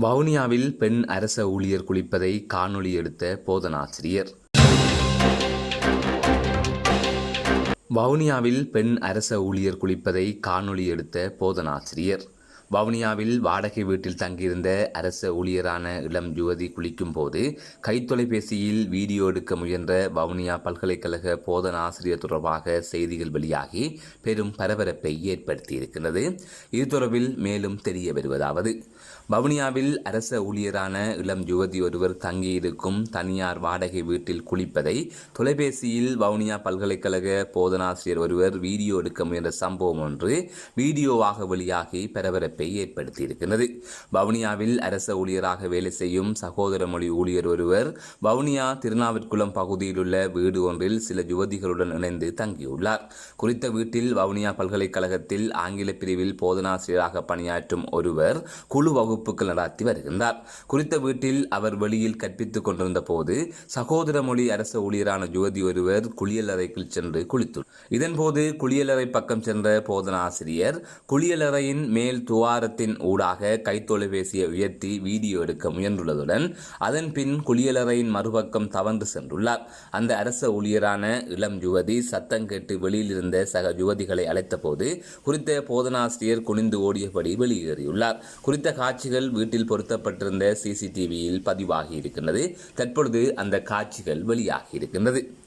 வவுனியாவில் பெண் அரச ஊழியர் குளிப்பதை காணொளி எடுத்த போதனாசிரியர். வவுனியாவில் பெண் அரச ஊழியர் குளிப்பதை காணொளி எடுத்த போதனாசிரியர். வவுனியாவில் வாடகை வீட்டில் தங்கியிருந்த அரச ஊழியரான இளம் யுவதி குளிக்கும் போது கைத்தொலைபேசியில் வீடியோ எடுக்க முயன்ற வவுனியா பல்கலைக்கழக போதன ஆசிரியர் தொடர்பாக செய்திகள் வெளியாகி பெரும் பரபரப்பை ஏற்படுத்தியிருக்கிறது இது தொடர்பில் மேலும் தெரிய வருவதாவது. வவுனியாவில் அரச ஊழியரான இளம் யுவதி ஒருவர் தங்கியிருக்கும் தனியார் வாடகை வீட்டில் குளிப்பதை தொலைபேசியில் வவுனியா பல்கலைக்கழக போதனாசிரியர் ஒருவர் வீடியோ எடுக்க முயன்ற சம்பவம் ஒன்று வீடியோவாக வெளியாகி பரபரப்பு இழப்பை ஏற்படுத்தியிருக்கிறது. வவுனியாவில் அரச ஊழியராக வேலை செய்யும் சகோதர மொழி ஊழியர் ஒருவர் வவுனியா திருநாவிற்குளம் பகுதியில் உள்ள வீடு ஒன்றில் சில யுவதிகளுடன் இணைந்து தங்கியுள்ளார். குறித்த வீட்டில் வவுனியா பல்கலைக்கழகத்தில் ஆங்கில பிரிவில் போதனாசிரியராக பணியாற்றும் ஒருவர் குழு வகுப்புகள் நடாத்தி வருகின்றார். குறித்த வீட்டில் அவர் வெளியில் கற்பித்துக் கொண்டிருந்த போது சகோதர மொழி அரச ஊழியரான யுவதி ஒருவர் குளியலறைக்குள் சென்று குளித்துள்ளார் இதன்போது குளியலறை பக்கம் சென்ற போதனாசிரியர் குளியலறையின் மேல் துவா துவாரத்தின் ஊடாக கைத்தொலைபேசியை உயர்த்தி வீடியோ எடுக்க முயன்றுள்ளதுடன் அதன் பின் குளியலறையின் மறுபக்கம் தவந்து சென்றுள்ளார். அந்த அரச ஊழியரான இளம் யுவதி சத்தம் கேட்டு வெளியிலிருந்த சக யுவதிகளை அழைத்தபோது குறித்த போதனாசிரியர் குனிந்து ஓடியபடி வெளியேறியுள்ளார். குறித்த காட்சிகள் வீட்டில் பொருத்தப்பட்டிருந்த சிசிடிவியில் பதிவாகி இருக்கின்றது. தற்பொழுது அந்த காட்சிகள் வெளியாகி இருக்கின்றது.